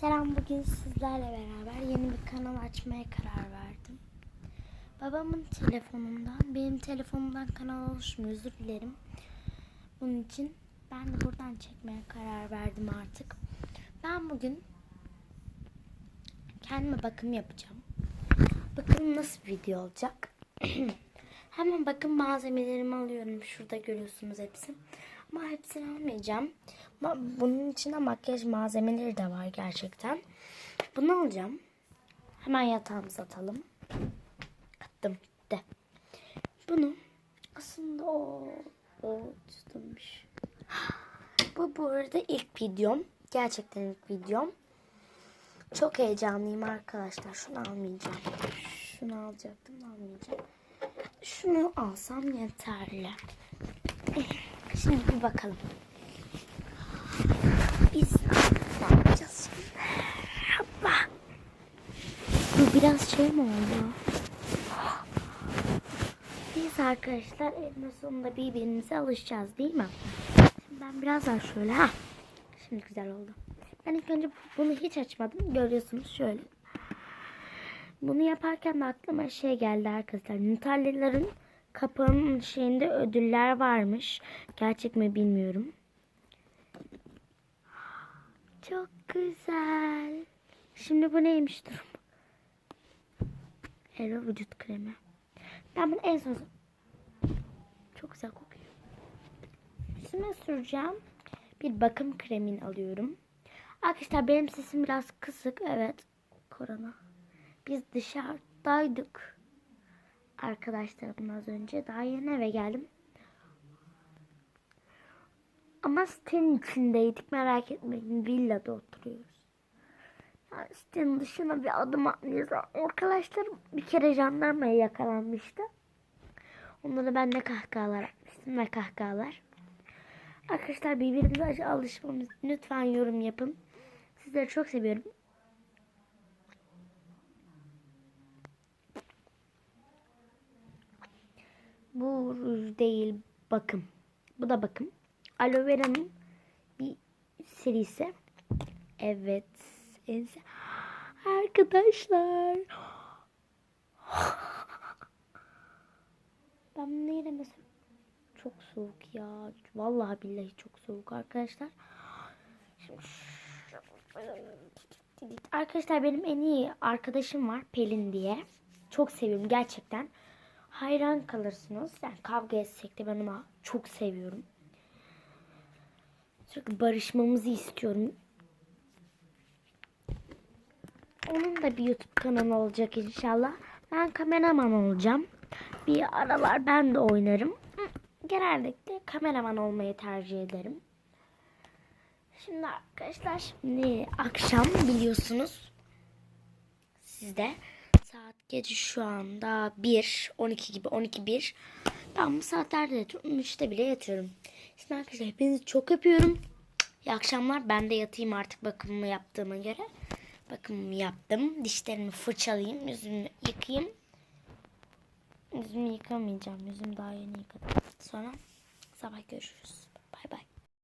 Selam bugün sizlerle beraber yeni bir kanal açmaya karar verdim. Babamın telefonundan, benim telefonumdan kanal oluşmuyor özür dilerim. Bunun için ben de buradan çekmeye karar verdim artık. Ben bugün kendime bakım yapacağım. Bakalım nasıl video olacak. Hemen bakın malzemelerimi alıyorum. Şurada görüyorsunuz hepsi. Ama hepsini almayacağım. Bunun içinde makyaj malzemeleri de var gerçekten. Bunu alacağım. Hemen yatağımıza atalım. Attım. De. Bunu aslında o o tutulmuş. Bu bu arada ilk videom. Gerçekten ilk videom. Çok heyecanlıyım arkadaşlar. Şunu almayacağım. Şunu alacaktım almayacağım. Şunu alsam yeterli. Şimdi bir bakalım. Biz ne yapacağız? Hoppa. Bu biraz şey mi oldu? Biz arkadaşlar en sonunda birbirimize alışacağız değil mi? Şimdi ben biraz daha şöyle ha. Şimdi güzel oldu. Ben ilk önce bunu hiç açmadım. Görüyorsunuz şöyle. Bunu yaparken de aklıma şey geldi arkadaşlar. Nutellaların kapağının şeyinde ödüller varmış. Gerçek mi bilmiyorum. Çok güzel. Şimdi bu neymiş durum? Elo vücut kremi. Ben bunu en son... Çok güzel kokuyor. Üstüme süreceğim. Bir bakım kremini alıyorum. Arkadaşlar benim sesim biraz kısık. Evet. Korona. Biz dışarıdaydık. Arkadaşlarımla az önce. Daha yeni eve geldim. Ama sitenin içindeydik. Merak etmeyin. Villada oturuyoruz. Yani sitenin dışına bir adım atmıyoruz. Arkadaşlarım bir kere jandarmaya yakalanmıştı. Onlara ben de kahkahalar atmıştım ve kahkahalar. Arkadaşlar birbirimize alışmamız. Lütfen yorum yapın. Sizleri çok seviyorum. Bu ruj değil bakım. Bu da bakım. Aloe vera'nın bir serisi. Evet. Arkadaşlar. Ben bunu yine mesela çok soğuk ya. Vallahi billahi çok soğuk arkadaşlar. Arkadaşlar benim en iyi arkadaşım var Pelin diye. Çok seviyorum gerçekten. Hayran kalırsınız. Yani kavga etsek de ben onu çok seviyorum. Sürekli barışmamızı istiyorum. Onun da bir YouTube kanalı olacak inşallah. Ben kameraman olacağım. Bir aralar ben de oynarım. Genellikle kameraman olmayı tercih ederim. Şimdi arkadaşlar şimdi akşam biliyorsunuz. Sizde saat gece şu anda 1 12 gibi 12 1. Ben bu saatlerde yatıyorum. 3'te bile yatıyorum. Şimdi arkadaşlar hepinizi çok öpüyorum. İyi akşamlar. Ben de yatayım artık bakımımı yaptığıma göre. Bakımımı yaptım. Dişlerimi fırçalayayım. Yüzümü yıkayayım. Yüzümü yıkamayacağım. Yüzümü daha yeni yıkadım. Sonra sabah görüşürüz.